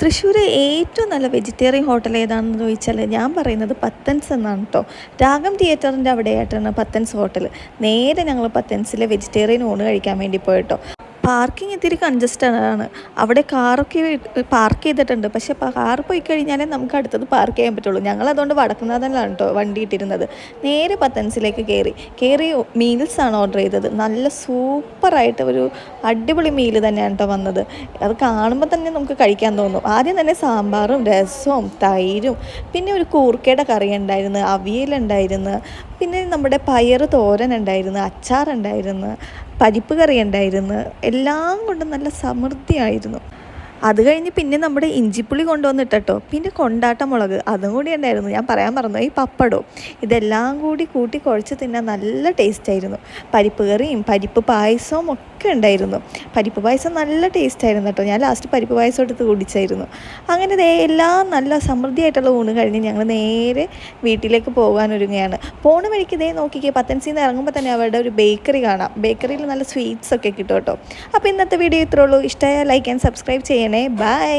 തൃശ്ശൂർ ഏറ്റവും നല്ല vegetarian hotel ഏതാണെന്ന് ചോദിച്ചാൽ ഞാൻ പറയുന്നത് പത്തൻസ് എന്നാണ് കേട്ടോ രാഗം തിയേറ്ററിന്റെ അവിടെയായിട്ടാണ് പത്തൻസ് ഹോട്ടൽ നേരെ ഞങ്ങൾ പത്തൻസിലെ വെജിറ്റേറിയൻ ഊണ് കഴിക്കാൻ വേണ്ടി പോയിട്ടോ. പാർക്കിംഗ് ഇത്തിരി കൺജസ്റ്റഡ് ആണ് അവിടെ കാറൊക്കെ പാർക്ക് ചെയ്തിട്ടുണ്ട്. പക്ഷെ കാർ പോയി കഴിഞ്ഞാലേ നമുക്ക് അടുത്തത് പാർക്ക് ചെയ്യാൻ പറ്റുള്ളൂ. ഞങ്ങൾ അതുകൊണ്ട് വടക്കുന്നാഥനിലാണ് കേട്ടോ വണ്ടി ഇട്ടിരുന്നത്. നേരെ പത്തൻസിലേക്ക് കയറി. കയറി ആണ് ഓർഡർ ചെയ്തത്. നല്ല സൂപ്പറായിട്ട് ഒരു അടിപൊളി മീൽ തന്നെയാണ് കേട്ടോ വന്നത്. അത് കാണുമ്പോൾ തന്നെ നമുക്ക് കഴിക്കാൻ തോന്നും. ആദ്യം തന്നെ സാമ്പാറും രസവും തൈരും പിന്നെ ഒരു കൂർക്കയുടെ കറി ഉണ്ടായിരുന്നു അവിയലുണ്ടായിരുന്നു പിന്നെ നമ്മുടെ പയർ തോരൻ ഉണ്ടായിരുന്നു അച്ചാറുണ്ടായിരുന്നു. പരിപ്പ് കറി ഉണ്ടായിരുന്നു എല്ലാം കൊണ്ടും നല്ല സമൃദ്ധിയായിരുന്നു. അത് കഴിഞ്ഞ് പിന്നെ നമ്മുടെ ഇഞ്ചിപ്പുളി കൊണ്ടുവന്നിട്ടോ പിന്നെ കൊണ്ടാട്ട മുളക് അതും കൂടി ഉണ്ടായിരുന്നു. ഞാൻ പറയാൻ മറന്നു. ഈ പപ്പടോ ഇതെല്ലാം കൂടി കൂട്ടി കുഴച്ച് തിന്നാൻ നല്ല ടേസ്റ്റ് ആയിരുന്നു. പരിപ്പ് കറിയും പരിപ്പ് പായസവും ഒക്കെ ഉണ്ടായിരുന്നു. പരിപ്പ് പായസം നല്ല ടേസ്റ്റ് ആയിരുന്നു കേട്ടോ. ഞാൻ ലാസ്റ്റ് പരിപ്പ് പായസം എടുത്ത് കുടിച്ചായിരുന്നു. അങ്ങനെ എല്ലാം നല്ല സമൃദ്ധിയായിട്ടുള്ള ഊണ് കഴിഞ്ഞ് ഞങ്ങൾ നേരെ വീട്ടിലേക്ക് പോകാൻ ഒരുങ്ങുകയാണ് പോണ വഴിക്ക് ഇതേ നോക്കിക്കേ പത്തൻസിൽ നിന്ന് ഇറങ്ങുമ്പോൾ തന്നെ അവരുടെ ഒരു ബേക്കറി കാണാം. ബേക്കറിയിൽ നല്ല സ്വീറ്റ്സ് ഒക്കെ കിട്ടും കേട്ടോ. അപ്പോൾ ഇന്നത്തെ വീഡിയോ ഇത്രയുള്ളൂ ഇഷ്ടമായ ലൈക്ക് ആൻഡ് സബ്സ്ക്രൈബ് ചെയ്യണേ ബൈ